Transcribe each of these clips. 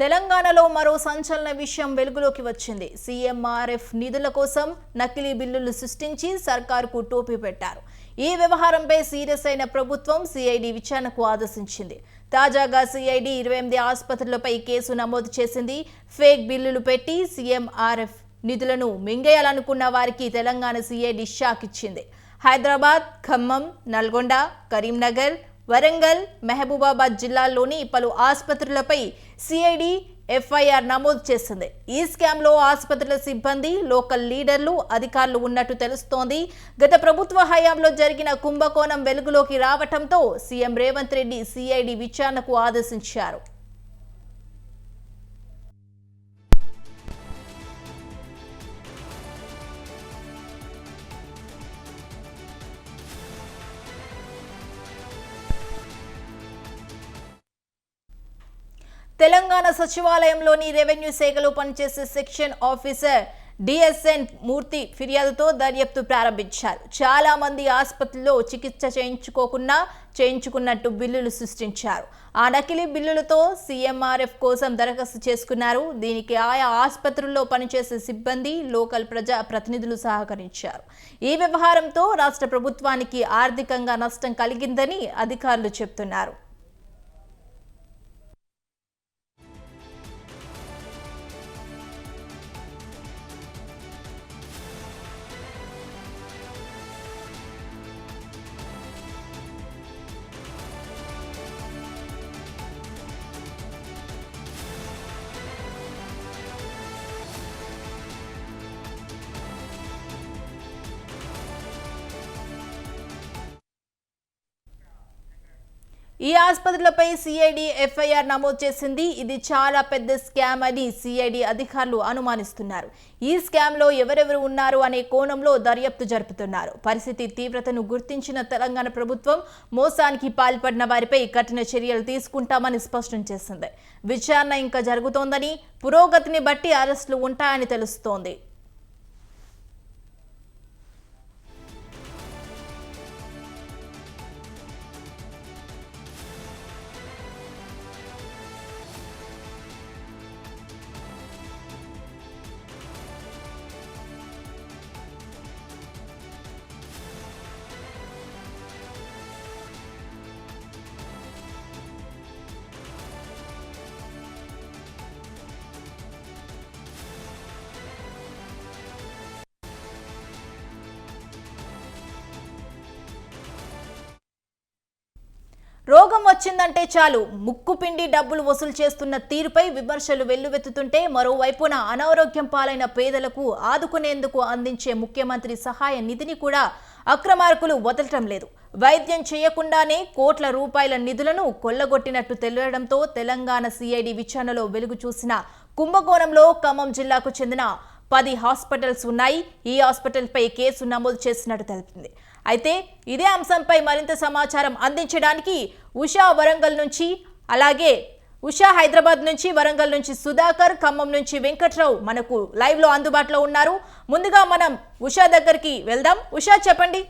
తెలంగాణలో మరో సంచలన విషయం వెలుగులోకి వచ్చింది. సీఎంఆర్ఎఫ్ నిధుల కోసం నకిలీ బిల్లులు సృష్టించి సర్కారుకు టోపీ పెట్టారు. ఈ వ్యవహారంపై సీరియస్ అయిన ప్రభుత్వం సిఐడి విచారణకు ఆదేశించింది. తాజాగా సిఐడి ఇరవై ఎనిమిది ఆసుపత్రులపై కేసు నమోదు చేసింది. ఫేక్ బిల్లులు పెట్టి సీఎంఆర్ఎఫ్ నిధులను మింగేయాలనుకున్న వారికి తెలంగాణ సిఐడి షాక్ ఇచ్చింది. హైదరాబాద్ ఖమ్మం నల్గొండ కరీంనగర్ వరంగల్ మహబూబాబాద్ జిల్లాల్లోని పలు ఆసుపత్రులపై సిఐడి ఎఫ్ఐఆర్ నమోదు చేసింది ఈ స్కామ్లో ఆసుపత్రుల సిబ్బంది లోకల్ లీడర్లు అధికారులు ఉన్నట్టు తెలుస్తోంది. గత ప్రభుత్వ హయాంలో జరిగిన కుంభకోణం వెలుగులోకి రావటంతో సీఎం రేవంత్ రెడ్డి సిఐడి విచారణకు ఆదేశించారు. తెలంగాణ సచివాలయంలోని రెవెన్యూ శాఖలో పనిచేసే సెక్షన్ ఆఫీసర్ డిఎస్ఎన్ మూర్తి ఫిర్యాదుతో దర్యాప్తు ప్రారంభించారు. చాలా మంది ఆసుపత్రిలో చికిత్స చేయించుకోకుండా చేయించుకున్నట్టు బిల్లులు సృష్టించారు. ఆ నకిలీ బిల్లులతో సీఎంఆర్ఎఫ్ కోసం దరఖాస్తు చేసుకున్నారు. దీనికి ఆయా ఆసుపత్రుల్లో పనిచేసే సిబ్బంది లోకల్ ప్రజా ప్రతినిధులు సహకరించారు. ఈ వ్యవహారంతో రాష్ట్ర ప్రభుత్వానికి ఆర్థికంగా నష్టం కలిగిందని అధికారులు చెబుతున్నారు ఈ ఆసుపత్రులపై సిఐడి ఎఫ్ఐఆర్ నమోదు చేసింది. ఇది చాలా పెద్ద స్కామ్ అని సిఐడి అధికారులు అనుమానిస్తున్నారు. ఈ స్కామ్లో ఎవరెవరు ఉన్నారు అనే కోణంలో దర్యాప్తు జరుపుతున్నారు. పరిస్థితి తీవ్రతను గుర్తించిన తెలంగాణ ప్రభుత్వం మోసానికి పాల్పడిన వారిపై కఠిన చర్యలు తీసుకుంటామని స్పష్టం చేసింది. విచారణ ఇంకా జరుగుతోందని పురోగతిని బట్టి అరెస్టులు ఉంటాయని తెలుస్తోంది. రోగం వచ్చిందంటే చాలు. ముక్కు పిండి డబ్బులు వసూలు చేస్తున్న తీరుపై విమర్శలు వెల్లువెత్తుతుంటే మరోవైపున అనారోగ్యం పాలైన పేదలకు ఆదుకునేందుకు అందించే ముఖ్యమంత్రి సహాయ నిధిని కూడా అక్రమార్కులు వదలటం లేదు. వైద్యం చేయకుండానే కోట్ల రూపాయల నిధులను కొల్లగొట్టినట్టు తెలియడంతో తెలంగాణ సిఐడి విచారణలో వెలుగు చూసిన కుంభకోణంలో ఖమ్మం జిల్లాకు చెందిన పది హాస్పిటల్స్ ఉన్నాయి. ఈ హాస్పిటల్పై కేసు నమోదు చేసినట్టు తెలిపింది. అయితే ఇదే అంశంపై మరింత సమాచారం అందించడానికి ఉషా వరంగల్ నుంచి అలాగే ఉషా హైదరాబాద్ నుంచి వరంగల్ నుంచి సుధాకర్ ఖమ్మం నుంచి వెంకట్రావు మనకు లైవ్లో అందుబాటులో ఉన్నారు. ముందుగా మనం ఉషా దగ్గరికి వెళ్దాం. ఉషా చెప్పండి.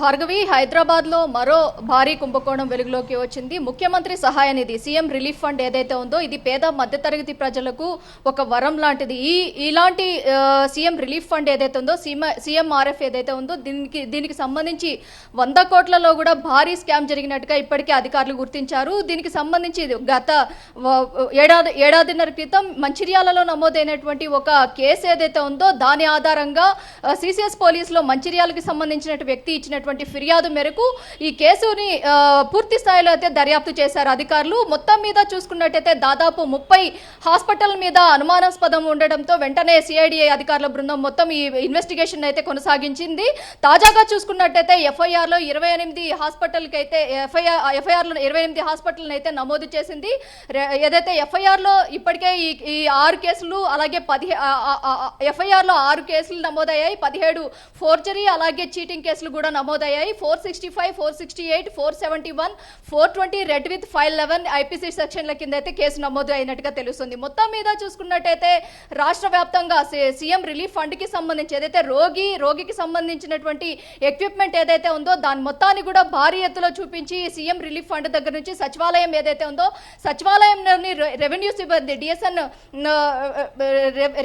భార్గవి హైదరాబాద్లో మరో భారీ కుంభకోణం వెలుగులోకి వచ్చింది. ముఖ్యమంత్రి సహాయ నిధి సీఎం రిలీఫ్ ఫండ్ ఏదైతే ఉందో ఇది పేద మధ్యతరగతి ప్రజలకు ఒక వరం లాంటిది. ఈ ఇలాంటి సీఎం రిలీఫ్ ఫండ్ ఏదైతే ఉందో సీఎంఆర్ఎఫ్ ఏదైతే ఉందో దీనికి దీనికి సంబంధించి వంద కోట్లలో కూడా భారీ స్కామ్ జరిగినట్టుగా ఇప్పటికే అధికారులు గుర్తించారు. దీనికి సంబంధించి గత ఏడాది ఏడాదిన్నర క్రితం మంచిర్యాలలో నమోదైనటువంటి ఒక కేసు ఏదైతే ఉందో దాని ఆధారంగా సిసిఎస్ పోలీసులో మంచిర్యాలకు సంబంధించినటువంటి వ్యక్తి ఇచ్చినటువంటి ఫిర్యాదు మేరకు ఈ కేసుని పూర్తి స్థాయిలో అయితే దర్యాప్తు చేశారు అధికారులు. మొత్తం మీద చూసుకున్నట్టయితే దాదాపు ముప్పై హాస్పిటల్ మీద అనుమానాస్పదం ఉండడంతో వెంటనే సిఐడిఐ అధికారుల బృందం మొత్తం ఈ ఇన్వెస్టిగేషన్ అయితే కొనసాగించింది. తాజాగా చూసుకున్నట్టయితే ఎఫ్ఐఆర్లో ఇరవై ఎనిమిది హాస్పిటల్కి అయితే ఎఫ్ఐఆర్ ఎఫ్ఐఆర్లో ఇరవై ఎనిమిది హాస్పిటల్ అయితే నమోదు చేసింది. ఏదైతే ఎఫ్ఐఆర్లో ఇప్పటికే ఈ ఈ ఆరు కేసులు అలాగే పదిహే ఎఫ్ఐఆర్లో ఆరు కేసులు నమోదయ్యాయి. పదిహేడు ఫోర్జరీ అలాగే చీటింగ్ కేసులు కూడా నమోదు నమోదయ్యాయి. Four sixty five four sixty eight four seventy one four twenty read with five eleven IPC సెక్షన్ల కింద అయితే కేసు నమోదు అయినట్టుగా తెలుస్తుంది. మొత్తం మీద చూసుకున్నట్టయితే రాష్ట్ర వ్యాప్తంగా సీఎం రిలీఫ్ ఫండ్కి సంబంధించి ఏదైతే రోగి రోగికి సంబంధించినటువంటి ఎక్విప్మెంట్ ఏదైతే ఉందో దాని మొత్తాన్ని కూడా భారీ ఎత్తులో చూపించి సీఎం రిలీఫ్ ఫండ్ దగ్గర నుంచి సచివాలయం ఏదైతే ఉందో సచివాలయంలోని రె- రెవెన్యూ సిబ్బంది డిఎస్ఎన్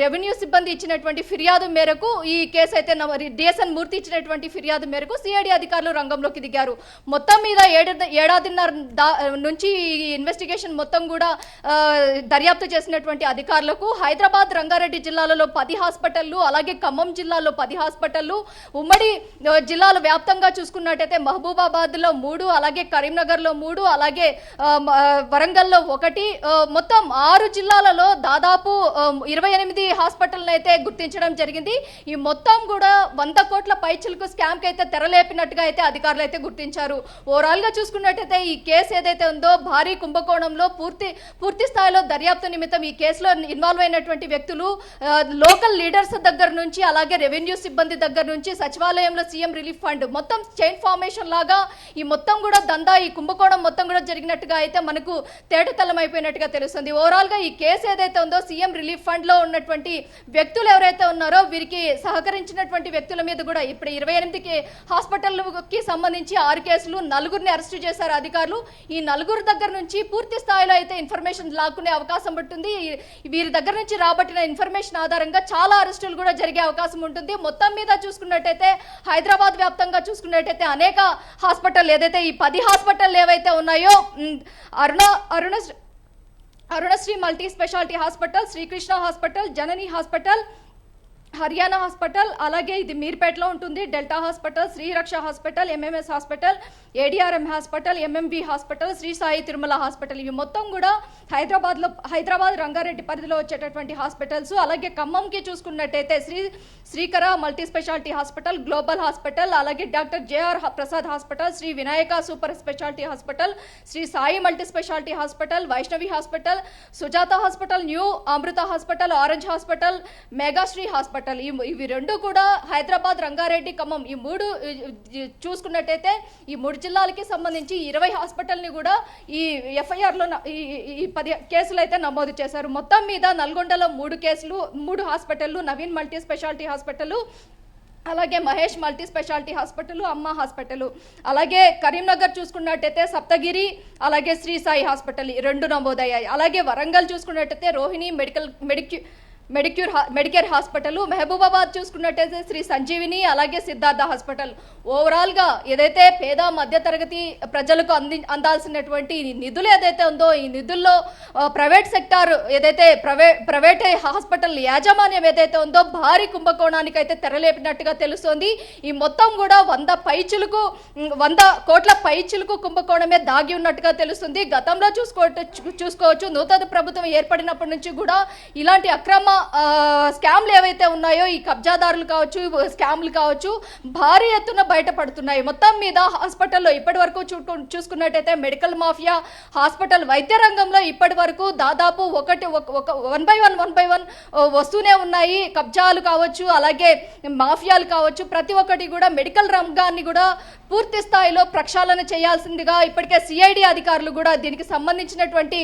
రెవెన్యూ సిబ్బంది ఇచ్చినటువంటి ఫిర్యాదు మేరకు ఈ కేసు అయితే డిఎస్ఎన్ మూర్తి ఇచ్చినటువంటి ఫిర్యాదు మేరకు సిఐడి అధికారులు రంగంలోకి దిగారు. మొత్తం మీద ఏడు ఏడాదిన్నర నుంచి ఈ ఇన్వెస్టిగేషన్ మొత్తం కూడా దర్యాప్తు చేసినటువంటి అధికారులకు హైదరాబాద్ రంగారెడ్డి జిల్లాలలో పది హాస్పిటళ్ళు అలాగే ఖమ్మం జిల్లాలో పది హాస్పిటళ్ళు ఉమ్మడి జిల్లాల వ్యాప్తంగా చూసుకున్నట్టయితే మహబూబాబాద్లో మూడు అలాగే కరీంనగర్లో మూడు అలాగే వరంగల్లో ఒకటి మొత్తం ఆరు జిల్లాలలో దాదాపు ఇరవై ఎనిమిది హాస్పిటల్ను అయితే గుర్తించడం జరిగింది. ఈ మొత్తం కూడా వంద కోట్ల పైచిలకు స్కామ్కి అయితే అయితే చెప్పినట్టుగా అయితే అధికారులు అయితే గుర్తించారు. ఓవరాల్గా చూసుకున్నట్టయితే ఈ కేసు ఏదైతే ఉందో భారీ కుంభకోణంలో పూర్తి పూర్తి స్థాయిలో దర్యాప్తు నిమిత్తం ఈ కేసులో ఇన్వాల్వ్ అయినటువంటి వ్యక్తులు లోకల్ లీడర్స్ దగ్గర నుంచి అలాగే రెవెన్యూ సిబ్బంది దగ్గర నుంచి సచివాలయంలో సీఎం రిలీఫ్ ఫండ్ మొత్తం చైన్ ఫార్మేషన్ లాగా ఈ మొత్తం కూడా దందా ఈ కుంభకోణం మొత్తం కూడా జరిగినట్టుగా అయితే మనకు తేటతలం అయిపోయినట్టుగా తెలుస్తుంది. ఓవరాల్గా ఈ కేసు ఏదైతే ఉందో సీఎం రిలీఫ్ ఫండ్లో ఉన్నటువంటి వ్యక్తులు ఎవరైతే ఉన్నారో వీరికి సహకరించినటువంటి వ్యక్తుల మీద కూడా ఇప్పుడు ఇరవై ఎనిమిదికి హాస్పిటల్కి సంబంధించి ఆరు కేసులు నలుగురిని అరెస్టు చేశారు అధికారులు. ఈ నలుగురు దగ్గర నుంచి పూర్తి స్థాయిలో అయితే ఇన్ఫర్మేషన్ లాక్కునే అవకాశం ఉంటుంది. వీరి దగ్గర నుంచి రాబట్టిన ఇన్ఫర్మేషన్ ఆధారంగా చాలా అరెస్టులు కూడా జరిగే అవకాశం ఉంటుంది. మొత్తం మీద చూసుకున్నట్టయితే హైదరాబాద్ వ్యాప్తంగా చూసుకున్నట్టయితే అనేక హాస్పిటల్ ఏదైతే ఈ పది హాస్పిటల్ ఏవైతే ఉన్నాయో Aruna Aruna Arunasri multi speciality hospital Srikrishna hospital Janani hospital Haryana hospital అలాగే ఇది మీర్పేటలో ఉంటుంది. Delta hospital Sriraksha hospital MMS hospital ADRM hospital MMV hospital Sri Sai Tirumala hospital. ఇవి మొత్తం కూడా హైదరాబాద్లో హైదరాబాద్ రంగారెడ్డి పరిధిలో వచ్చేటటువంటి హాస్పిటల్స్. అలాగే ఖమ్మంకి చూసుకున్నట్టయితే Sri Srikara multi speciality hospital global hospital అలాగే doctor JR Prasad hospital Sri Vinayaka super speciality hospital Sri Sai multi speciality hospital Vaishnavi hospital Sujatha hospital new Amrutha hospital orange hospital Megasri hospital. ఈ ఇవి రెండు కూడా హైదరాబాద్ రంగారెడ్డి ఖమ్మం. ఈ మూడు చూసుకున్నట్టయితే ఈ మూడు జిల్లాలకి సంబంధించి ఇరవై హాస్పిటల్ని కూడా ఈ ఎఫ్ఐఆర్లో ఈ ఈ- ఈ పది కేసులు అయితే నమోదు చేశారు. మొత్తం మీద నల్గొండలో మూడు కేసులు మూడు హాస్పిటల్లు నవీన్ మల్టీ స్పెషాలిటీ హాస్పిటల్ అలాగే Mahesh multi speciality hospital Amma hospital. అలాగే కరీంనగర్ చూసుకున్నట్టయితే సప్తగిరి అలాగే శ్రీ సాయి హాస్పిటల్ ఈ రెండు నమోదయ్యాయి. అలాగే వరంగల్ చూసుకున్నట్టయితే Rohini medical medicu medicure medicare hospital Mahabubabad చూసుకున్నట్టయితే శ్రీ సంజీవిని అలాగే సిద్ధార్థ హాస్పిటల్. ఓవరాల్గా ఏదైతే పేద మధ్యతరగతి ప్రజలకు అంది అందాల్సినటువంటి నిధులు ఏదైతే ఉందో ఈ నిధుల్లో ప్రైవేట్ సెక్టార్ ఏదైతే ప్రైవే ప్రైవేట్ హాస్పిటల్ యాజమాన్యం ఏదైతే ఉందో భారీ కుంభకోణానికి అయితే తెరలేపినట్టుగా తెలుస్తోంది. ఈ మొత్తం కూడా వంద పైచులకు వంద కోట్ల పైచులకు కుంభకోణమే దాగి ఉన్నట్టుగా తెలుస్తుంది. గతంలో చూసుకో చూసుకోవచ్చు. నూతన ప్రభుత్వం ఏర్పడినప్పటి నుంచి కూడా ఇలాంటి అక్రమ స్కామ్లు ఏవైతే ఉన్నాయో ఈ కబ్జాదారులు కావచ్చు స్కామ్లు కావచ్చు భారీ ఎత్తున బయటపడుతున్నాయి. మొత్తం మీద హాస్పిటల్లో ఇప్పటి వరకు చూసుకున్నట్టయితే మెడికల్ మాఫియా హాస్పిటల్ వైద్య రంగంలో ఇప్పటి వరకు దాదాపు ఒకటి ఒక- ఒక one by one one by one వస్తూనే ఉన్నాయి. కబ్జాలు కావచ్చు అలాగే మాఫియాలు కావచ్చు ప్రతి ఒక్కటి కూడా మెడికల్ రంగాన్ని కూడా పూర్తి స్థాయిలో ప్రక్షాళన చేయాల్సిందిగా ఇప్పటికే సిఐడి అధికారులు కూడా దీనికి సంబంధించినటువంటి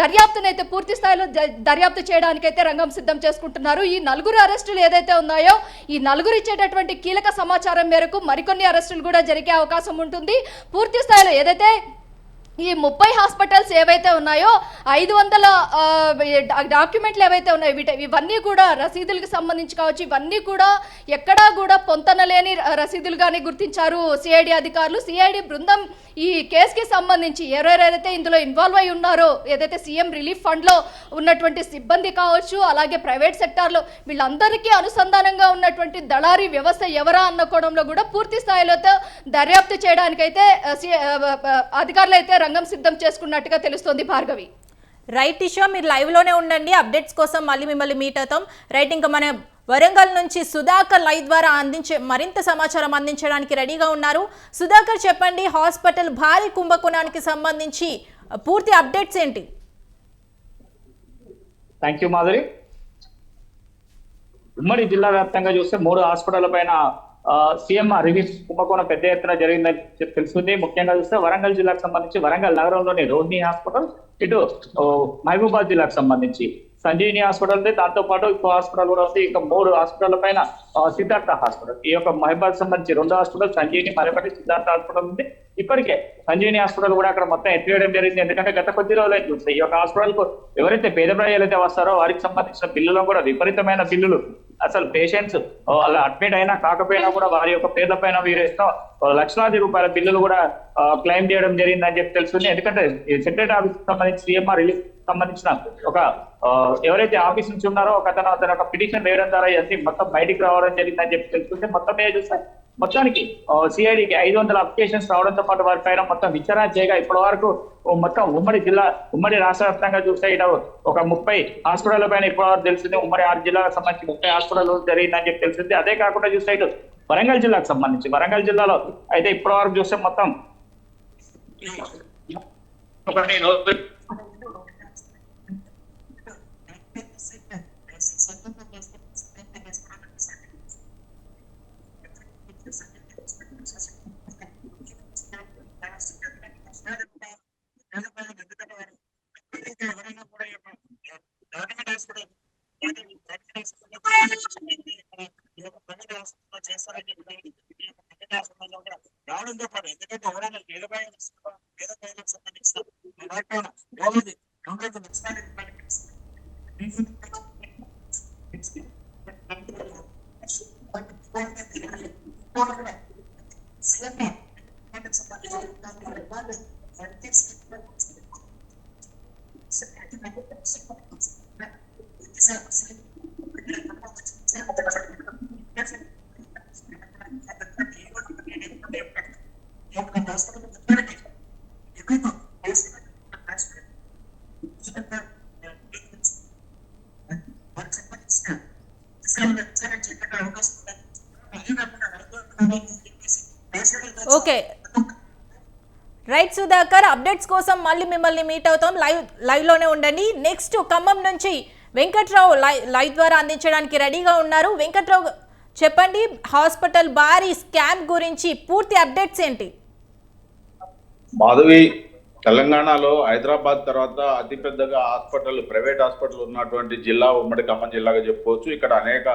దర్యాప్తునైతే పూర్తి స్థాయిలో దర్యాప్తు చేయడానికైతే రంగం సిద్ధం చేసుకుంటున్నారు. ఈ నలుగురు అరెస్టులు ఏదైతే ఉన్నాయో ఈ నలుగురు ఇచ్చేటటువంటి కీలక సమాచారం మేరకు మరికొన్ని అరెస్టులు కూడా జరిగే అవకాశం ఉంటుంది. పూర్తి స్థాయిలో ఏదైతే ఈ ముప్పై హాస్పిటల్స్ ఏవైతే ఉన్నాయో ఐదు వందల డాక్యుమెంట్లు ఏవైతే ఉన్నాయో వీటి ఇవన్నీ కూడా రసీదులకు సంబంధించి కావచ్చు ఇవన్నీ కూడా ఎక్కడా కూడా పొంతనలేని ర- రసీదులుగానే గుర్తించారు సిఐడి అధికారులు. సిఐడి బృందం ఈ కేసుకి సంబంధించి ఎవరెవరైతే ఇందులో ఇన్వాల్వ్ అయి ఉన్నారో ఏదైతే సీఎం రిలీఫ్ ఫండ్లో ఉన్నటువంటి సిబ్బంది కావచ్చు అలాగే ప్రైవేట్ సెక్టార్లో వీళ్ళందరికీ అనుసంధానంగా ఉన్నటువంటి దళారీ వ్యవస్థ ఎవరా అన్న కోణంలో కూడా పూర్తి స్థాయిలో దర్యాప్తు చేయడానికైతే అధికారులు అయితే రంగం సిద్ధం చేసుకున్నట్టుగా తెలుస్తోంది భార్గవి. రైట్ ఇషో మీరు లైవ్లోనే ఉండండి. అప్డేట్స్ కోసం మళ్ళీ మిమ్మల్ని మీట్ అవుతాం. రైట్ ఇంకా మన వరంగల్ నుంచి సుధాకర్ లైవ్ ద్వారా అందించే మరింత సమాచారం అందించడానికి రెడీగా ఉన్నారు. సుధాకర్ చెప్పండి హాస్పిటల్ భారీ కుంభకోణానికి సంబంధించి పూర్తి అప్డేట్స్ ఏంటి? Thank you Madhuri. ఉమ్మడి జిల్లా వ్యాప్తంగా చూస్తే మూడు హాస్పిటల్ పైన సీఎం రిలీఫ్ కుంభకోణం పెద్ద ఎత్తున జరిగిందని తెలుస్తుంది. ముఖ్యంగా చూస్తే వరంగల్ జిల్లాకు సంబంధించి వరంగల్ నగరంలోని రోహిణి హాస్పిటల్ ఇటు మహబూబాద్ జిల్లాకు సంబంధించి. సంజీవిని హాస్పిటల్ ఉంది. దాంతో పాటు ఇంకో హాస్పిటల్ కూడా ఉంది. ఇంకా మూడు హాస్పిటల్ పైన సిద్ధార్థ హాస్పిటల్. ఈ యొక్క మహిబాద్ సంబంధించి రెండు హాస్పిటల్ సంజీవిని మరొకటి సిద్ధార్థ హాస్పిటల్ ఉంది. ఇప్పటికే సంజీవిని హాస్పిటల్ కూడా అక్కడ మొత్తం ఎత్తివేయడం జరిగింది. ఎందుకంటే గత కొద్ది రోజులు చూస్తే ఈ యొక్క హాస్పిటల్కు ఎవరైతే పేద ప్రజలు అయితే వస్తారో వారికి సంబంధించిన బిల్లులో కూడా విపరీతమైన బిల్లులు. అసలు పేషెంట్స్ అలా అడ్మిట్ అయినా కాకపోయినా కూడా వారి యొక్క పేద పైన వీరు లక్షలాది రూపాయల బిల్లులు కూడా క్లెయిమ్ చేయడం జరిగిందని చెప్పి తెలుస్తుంది. ఎందుకంటే సెక్రటరీ ఆఫీస్ సంబంధించి సిఎంఆర్ రిలీఫ్ సంబంధించిన ఒక ఎవరైతే ఆఫీస్ నుంచి ఉన్నారో ఒక అతను అతను ఒక పిటిషన్ వేయడం ద్వారా మొత్తం బయటికి రావడం జరిగిందని చెప్పి తెలుసుకుంటే మొత్తం మీద చూస్తే మొత్తానికి సిఐడికి ఐదు వందల అప్లికేషన్స్ రావడంతో పాటు వారి పైన మొత్తం విచారణ చేయగా ఇప్పటి వరకు మొత్తం ఉమ్మడి జిల్లా ఉమ్మడి రాష్ట్ర వ్యాప్తంగా చూస్తే ఇటు ఒక ముప్పై హాస్పిటల్ పైన ఇప్పటి వరకు తెలిసింది ఉమ్మడి ఆరు జిల్లాలకు సంబంధించి ముప్పై హాస్పిటల్ జరిగిందని చెప్పి తెలిసింది అదే కాకుండా చూస్తే ఇటు వరంగల్ జిల్లాకు సంబంధించి వరంగల్ జిల్లాలో అయితే ఇప్పటి వరకు చూస్తే మొత్తం ఒకటి రోజు- రావడంతో పాటు ఎందుకంటే ఎవరైనా పేద ప్రజలకు పేద ప్రజలకు సంబంధించిన ఓకే. రైట్ సుధాకర్ అప్డేట్స్ కోసం మళ్ళీ మిమ్మల్ని మీట్ అవుతాం. లైవ్ లైవ్లోనే ఉండండి. నెక్స్ట్ ఖమ్మం నుంచి వెంకట్రావు లైవ్ లైవ్ ద్వారా అందించడానికి రెడీగా ఉన్నారు. వెంకట్రావు చెప్పండి హాస్పిటల్ భారీ స్కామ్ గురించి పూర్తి అప్డేట్స్ ఏంటి? మాధవి తెలంగాణలో హైదరాబాద్ తర్వాత అతిపెద్దగా హాస్పిటల్ ప్రైవేట్ హాస్పిటల్ ఉన్నటువంటి జిల్లా ఉమ్మడి ఖమ్మం జిల్లాగా చెప్పుకోవచ్చు. ఇక్కడ అనేక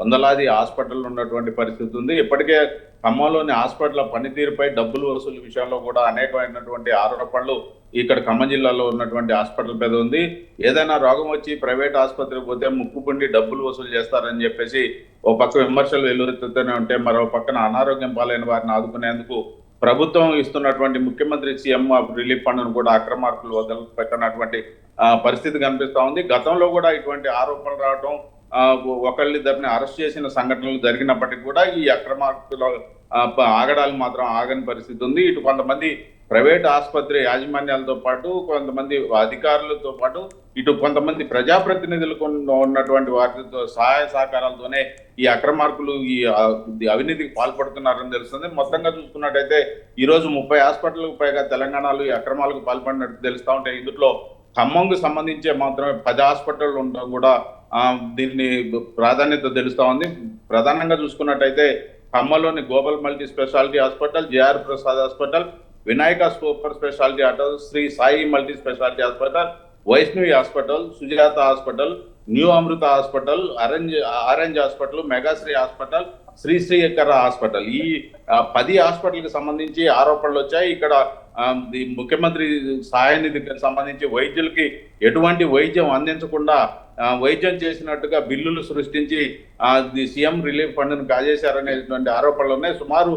వందలాది హాస్పిటల్ ఉన్నటువంటి పరిస్థితి ఉంది. ఇప్పటికే ఖమ్మంలోని హాస్పిటల్ పనితీరుపై డబ్బులు వసూలు విషయంలో కూడా అనేకమైనటువంటి ఆరోపణలు ఇక్కడ ఖమ్మం జిల్లాలో ఉన్నటువంటి హాస్పిటల్ మీద ఉంది. ఏదైనా రోగం వచ్చి ప్రైవేట్ ఆసుపత్రికి పోతే ముక్కుపుండి డబ్బులు వసూలు చేస్తారని చెప్పేసి ఓ పక్క విమర్శలు వెలువెత్తుతూనే ఉంటే మరో పక్కన అనారోగ్యం పాలైన వారిని ఆదుకునేందుకు ప్రభుత్వం ఇస్తున్నటువంటి ముఖ్యమంత్రి సీఎం రిలీఫ్ ఫండ్ను కూడా అక్రమార్కులు వదలు పెట్టినటువంటి పరిస్థితి కనిపిస్తూ ఉంది. గతంలో కూడా ఇటువంటి ఆరోపణలు రావడం ఆ, ఒకళ్ళిద్దరిని అరెస్ట్ చేసిన సంఘటనలు జరిగినప్పటికీ కూడా ఈ అక్రమార్కుల ఆగడాలు మాత్రం ఆగని పరిస్థితి ఉంది. ఇటు కొంతమంది ప్రైవేట్ ఆసుపత్రి యాజమాన్యాలతో పాటు కొంతమంది అధికారులతో పాటు ఇటు కొంతమంది ప్రజాప్రతినిధులకు ఉన్నటువంటి వారితో సహాయ సహకారాలతోనే ఈ అక్రమార్కులు ఈ అవినీతికి పాల్పడుతున్నారని తెలుస్తుంది. మొత్తంగా చూసుకున్నట్టయితే ఈ రోజు ముప్పై హాస్పిటల్కు పైగా తెలంగాణలో ఈ అక్రమాలకు పాల్పడినట్టు తెలుస్తూ ఉంటే ఇందులో ఖమ్మంకు సంబంధించే మాత్రమే పది హాస్పిటల్ ఉండడం కూడా దీన్ని ప్రాధాన్యత తెలుస్తూ ఉంది. ప్రధానంగా చూసుకున్నట్టయితే ఖమ్మంలోని global multi speciality hospital JR Prasad hospital Vinayaka super speciality hospital Sri Sai multi speciality hospital Vaishnavi hospital Sujatha hospital new Amrutha hospital orange orange hospital Megasri hospital Sri Srikara hospital. ఈ పది హాస్పిటల్కి సంబంధించి ఆరోపణలు వచ్చాయి. ఇక్కడ ముఖ్యమంత్రి సహాయ నిధికి సంబంధించి వైద్యులకి ఎటువంటి వైద్యం అందించకుండా వైద్యం చేసినట్టుగా బిల్లులు సృష్టించి సీఎం రిలీఫ్ ఫండ్ను కాజేశారనేటువంటి ఆరోపణలు ఉన్నాయి. సుమారు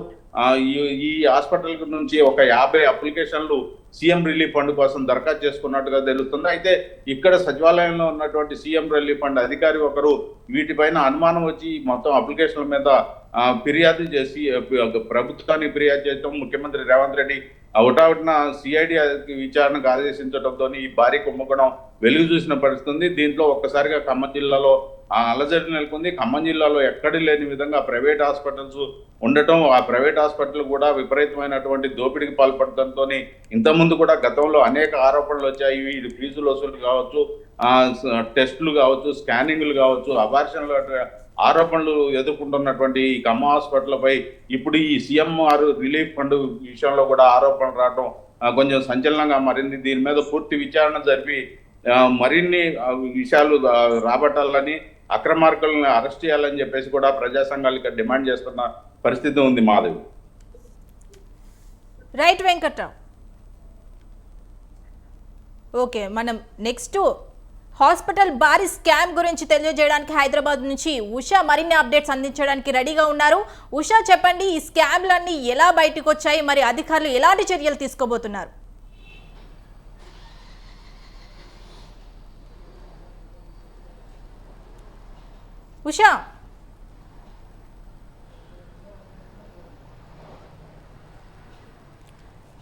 ఈ ఈ హాస్పిటల్ నుంచి ఒక యాభై అప్లికేషన్లు సీఎం రిలీఫ్ ఫండ్ కోసం దరఖాస్తు చేసుకున్నట్టుగా తెలుస్తుంది. అయితే ఇక్కడ సచివాలయంలో ఉన్నటువంటి సీఎం రిలీఫ్ ఫండ్ అధికారి ఒకరు వీటిపైన అనుమానం వచ్చి మొత్తం అప్లికేషన్ల మీద ఫిర్యాదు చేసి ప్రభుత్వాన్ని ప్రభుత్వానికి ఫిర్యాదు చేయడం ముఖ్యమంత్రి రేవంత్ రెడ్డి అవుటావుట్న సిఐడి విచారణకు ఆదేశించడంతో ఈ భారీ కుంభకోణం వెలుగు చూసిన పరిస్థితుంది. దీంట్లో ఒక్కసారిగా ఖమ్మం జిల్లాలో ఆ అలజడి నెలకొంది. ఖమ్మం జిల్లాలో ఎక్కడి లేని విధంగా ప్రైవేట్ హాస్పిటల్స్ ఉండటం ఆ ప్రైవేట్ హాస్పిటల్ కూడా విపరీతమైనటువంటి దోపిడీకి పాల్పడటంతో ఇంతకుముందు కూడా గతంలో అనేక ఆరోపణలు వచ్చాయి. ఇది ఫీజులు వసూలు కావచ్చు టెస్టులు కావచ్చు స్కానింగ్లు కావచ్చు అబార్షన్లు ఆరోపణలు ఎదుర్కొంటున్నటువంటి ఈ కమ్మ హాస్పిటల్పై ఇప్పుడు ఈ సీఎంఆర్ రిలీఫ్ ఫండ్ విషయంలో కూడా ఆరోపణలు రావడం కొంచెం సంచలనంగా మారింది. దీని మీద పూర్తి విచారణ జరిపి మరిన్ని విషయాలు రాబట్టాలని అక్రమార్కులను అరెస్ట్ చేయాలని చెప్పేసి కూడా ప్రజా సంఘాలు ఇక్కడ డిమాండ్ చేస్తున్న పరిస్థితి ఉంది మాధవి రైట్ వెంకట్రావు. ఓకే మనం నెక్స్ట్ హాస్పిటల్ భారీ స్కామ్ గురించి తెలియజేయడానికి హైదరాబాద్ నుంచి ఉషా మరిన్ని అప్డేట్స్ అందించడానికి రెడీగా ఉన్నారు. ఉషా చెప్పండి ఈ స్కామ్లన్నీ ఎలా బయటకు వచ్చాయి మరి అధికారులు ఎలాంటి చర్యలు తీసుకోబోతున్నారు? ఉషా.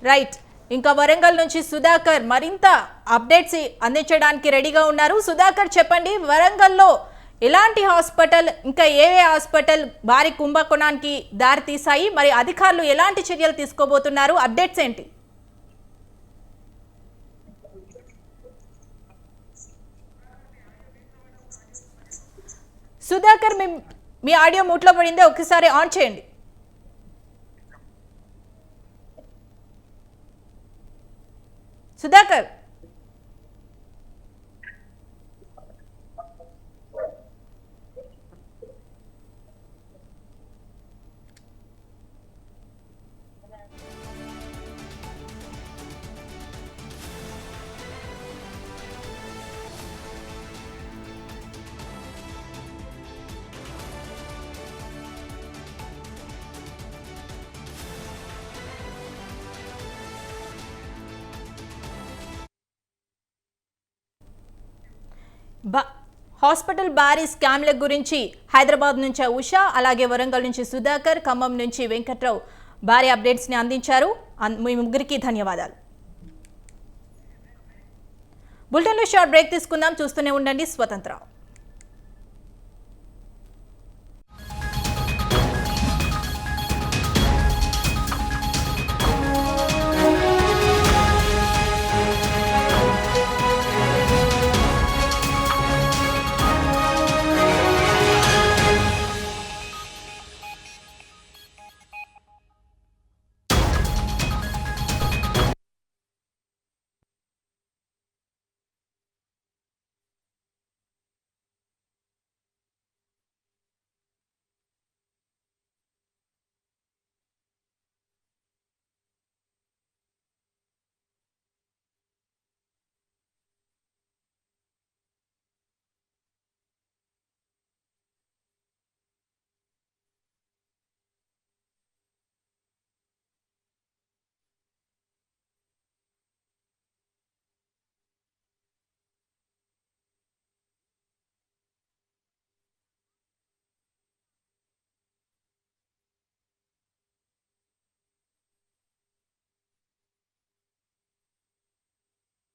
రైట్. ఇంకా వరంగల్ నుంచి సుధాకర్ మరింత అప్డేట్స్ అందించడానికి రెడీగా ఉన్నారు. సుధాకర్ చెప్పండి వరంగల్లో ఎలాంటి హాస్పిటల్ ఇంకా ఏ ఏ హాస్పిటల్ భారీ కుంభకోణానికి దారితీశాయి? మరి అధికారులు ఎలాంటి చర్యలు తీసుకోబోతున్నారు? అప్డేట్స్ ఏంటి? సుధాకర్ మీ మీ ఆడియో మూట్లో పడిందే ఒకసారి ఆన్ చేయండి. హాస్పిటల్ భారీ స్కామ్ల గురించి హైదరాబాద్ నుంచి ఉషా అలాగే వరంగల్ నుంచి సుధాకర్ ఖమ్మం నుంచి వెంకట్రావు భారీ అప్డేట్స్ని అందించారు. అన్- మీ ముగ్గురికి ధన్యవాదాలు. బులెటిన్లో షార్ట్ బ్రేక్ తీసుకుందాం. చూస్తూనే ఉండండి స్వతంత్ర.